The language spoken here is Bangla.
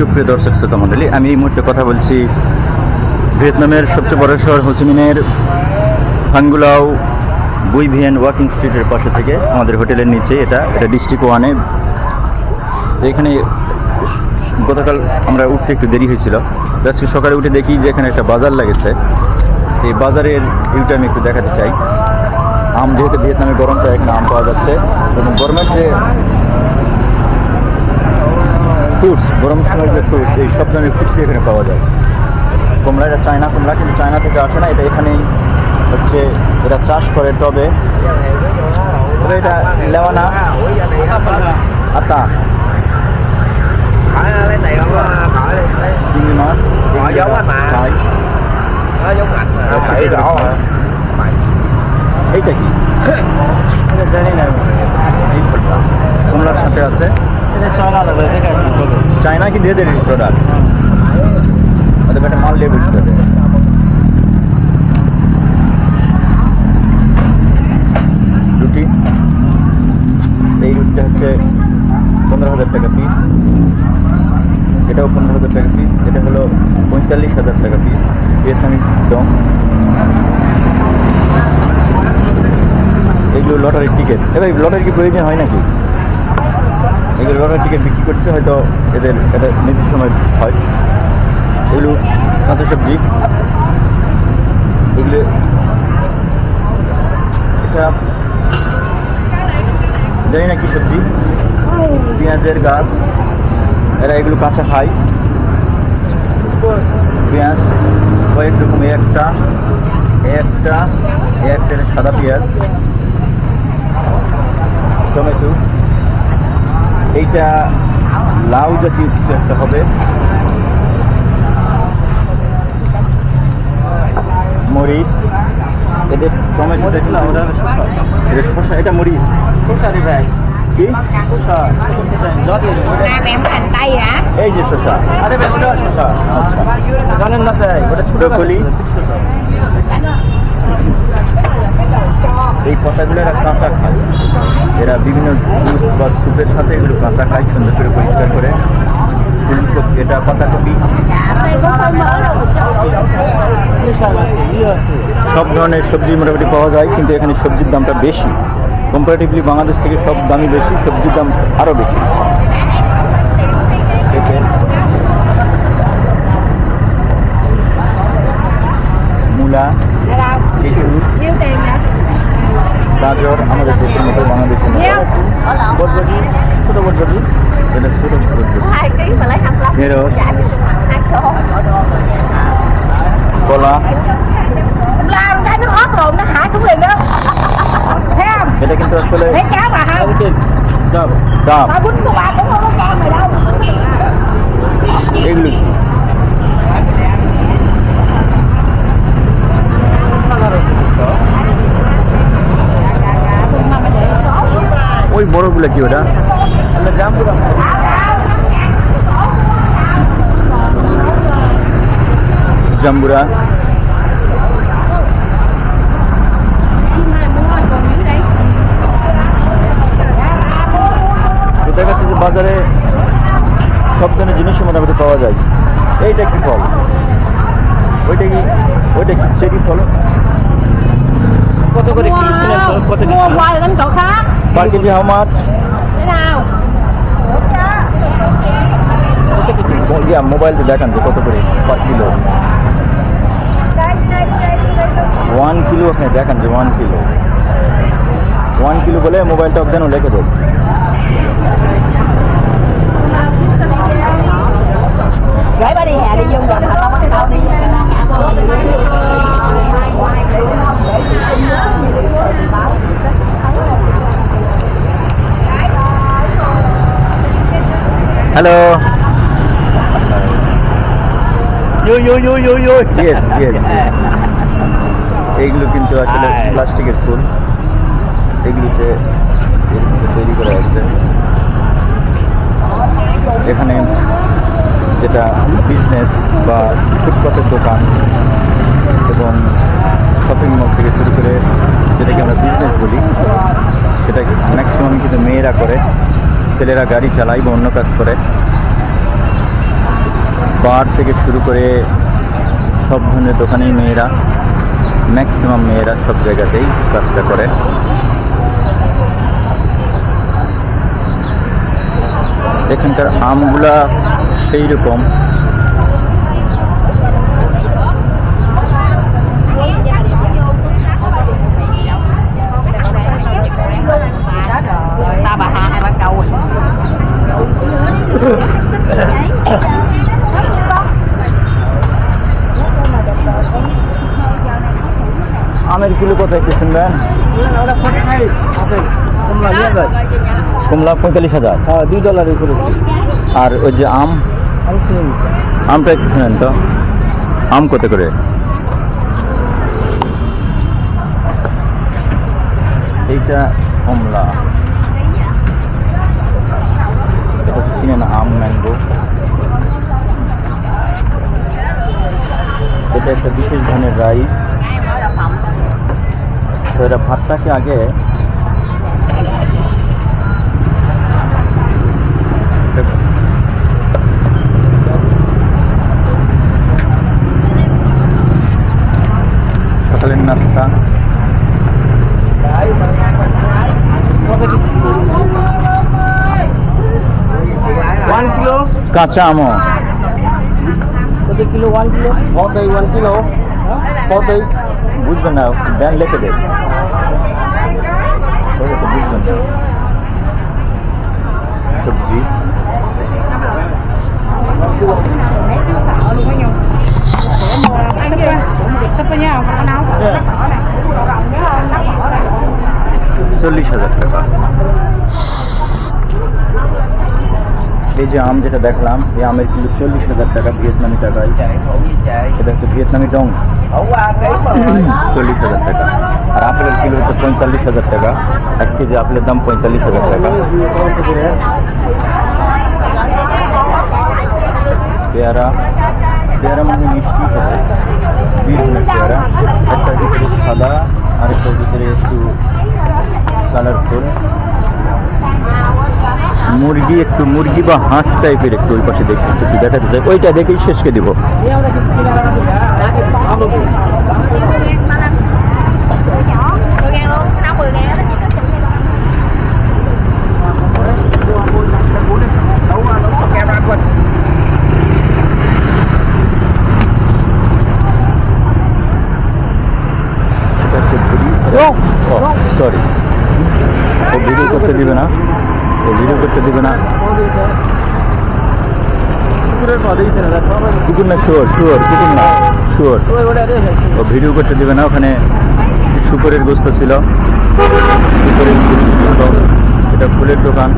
সুপ্রিয় দর্শক, শ্রোতা মন্ডলী, আমি এই মুহূর্তে কথা বলছি ভিয়েতনামের সবচেয়ে বড় শহর হোসিমিনের ফাঙ্গুলাও বুইভিয়েন ওয়াকিং স্ট্রিটের পাশে থেকে আমাদের হোটেলের নিচে, এটা এটা ডিস্ট্রিক্ট ওয়ানে। এখানে গতকাল আমরা উঠতে একটু দেরি হয়েছিল। আজকে সকালে উঠে দেখি যে এখানে একটা বাজার লাগেছে। এই বাজারের ভিউটা আমি একটু দেখাতে চাই। আম যেহেতু ভিয়েতনামে গরমটা এখানে আম পাওয়া যাচ্ছে। এবং গরমের যে ফ্রুটস গরম সময়ের যে ফ্রুটস এই সব ধরনের ফ্রুটসই এখানে পাওয়া যায় কমলা এটা চায়না কমলা কিন্তু চায়না থেকে আসে না এটা এখানেই হচ্ছে এটা চাষ করে টবে তবে এটা আতা không? Hỏi đi. চিংড়ি মাছ. এইটা কি জানি না এই ফলটা কমলার সাথে চায়না কি দিয়ে দেবে প্রোডাক্ট অথবা একটা মাল দিয়ে বুঝতে হবে। রুটি। এই রুটিটা হচ্ছে পনেরো হাজার টাকা পিস এটাও পনেরো হাজার টাকা পিস এটা হলো পঁয়তাল্লিশ হাজার টাকা পিস ভিয়েতনামি দম এগুলো লটারির টিকিট এবার লটারির কি প্রয়োজন হয় নাকি? এগুলো লটারির টিকিট বিক্রি করছে, হয়তো এদের এটা নির্দিষ্ট সময় হয়। এগুলো কাঁচা সবজি এগুলো এটা জানি না কি সবজি। পেঁয়াজের গাছ, এরা এগুলো কাঁচা খায়। পেঁয়াজ, কয়েক রকম, একটা একটা একটা সাদা পেঁয়াজ, টমেটো। এইটা লাউ জাতীয় কিছু একটা হবে। মরিচ। এদের টমেটো দেখলে ওটা শসা। এটা শসা এটা মরিচ। কি? em hành tây hả? এই যে শসা। আচ্ছা। ওটা ছোট। কলি এই পাতাগুলো এরা কাঁচা খায়। এরা বিভিন্ন জুস বা স্যুপের সাথে এগুলো কাঁচা খায় সুন্দর করে পরিষ্কার করে। ফুলকপি এটা পাতাকপি। সব ধরনের সবজি মোটামুটি পাওয়া যায় কিন্তু এখানে সবজির দামটা বেশি। কম্পারেটিভলি বাংলাদেশ থেকে সব দামই বেশি সবজির দাম আরও বেশি। মূলা গাজর আমাদের দেশের মতো বাংলাদেশের মতো Nhiêu? বটবটি ছোট বটবটি এটা ছোট বটবটি Hai ký mà lấy 25 Nghe ওই বড়গুলো কি ওটা? জাম্বুরা। বাজারে সব ধরনের জিনিসই মোটামুটি পাওয়া যায়। এইটা কি ফল? ওইটা কি ওইটা কি চেরি ফল? কত করে কত kilo Bạn 1 kg how much? Thế nào? Được chưa? Yeah, mobile to that and the photo per kilo. One kilo আপনি দেখান যে ওয়ান কিলো ওয়ান কিলো বলে মোবাইলটা যেন লেখে দেব Right by the head, you don't get a lot of money. Hello you you you you you yes yes এইগুলো কিন্তু আসলে. প্লাস্টিকের ফুল। এগুলিতে তৈরি করা আছে এখানে যেটা বিজনেস বা ফুটপাতের দোকান এবং শপিং মল থেকে শুরু করে যেটাকে আমরা বিজনেস বলি সেটা ম্যাক্সিমাম কিন্তু মেয়েরা করে। ছেলেরা গাড়ি চালায় বা অন্য কাজ করে। বার থেকে শুরু করে সব ধরনের দোকানেই মেয়েরা ম্যাক্সিমাম মেয়েরা সব জায়গাতেই কাজটা করে। এখানকার আমগুলা সেই রকম আমের কিলো কোথায় কি শুনবেন ওটা ফোর্টি ফাইভ আপেল কমলা পঁয়তাল্লিশ হাজার। হ্যাঁ দুই ডলারের উপরে। আর ওই যে আম? আমি আমটা একটু শুনেন তো। আম কত করে? এইটা কমলা হচ্ছে কিনেন আম ম্যাঙ্গো এটা একটা বিশেষ ধরনের রাইস তো এরা ভাতটাকে আগে সকালের নাস্তা ওয়ান কিলো কাঁচা আমও। কত কিলো ওয়ান কিলো? কত ওয়ান কিলো? কত বুঝবেন না দেন লিখে দেন। ওই তো বুঝবেন না সবজি যে আম যেটা দেখলাম, এই আমের কিলো চল্লিশ হাজার টাকা ভিয়েতনামি টাকায় chạy khổ gì chạy এটা হচ্ছে ভিয়েতনামি Dong khổ qua cái mà চল্লিশ হাজার টাকা। আর আপেলের কিলো হচ্ছে পঁয়তাল্লিশ হাজার টাকা। এক কেজি আপেলের দাম পঁয়তাল্লিশ হাজার টাকা। পেয়ারা। পেয়ারা মানে মিষ্টি হবে। দুই ধরনের পেয়ারা। একটু মুরগি বা হাঁস টাইপের একটু ওই পাশে দেখতেছি একটু দেখাতে চাই ওইটা দেখেই শেষকে দিব nhỏ 10 ngàn luôn nấu 10 ngàn đó đấu đấu kem ăn quên এটা হচ্ছে ভুড়ি সরি ও ভিডিও করতে দিবে না। ভিডিও করতে দিবে না। কুকুর না শুয়োর শুয়োর কুকুর না শুয়োর। ও ভিডিও করতে দিবে না ওখানে শুকরের গোস্ত ছিল। শুকরের গোস্ত ছিল। এটা ফুলের দোকান।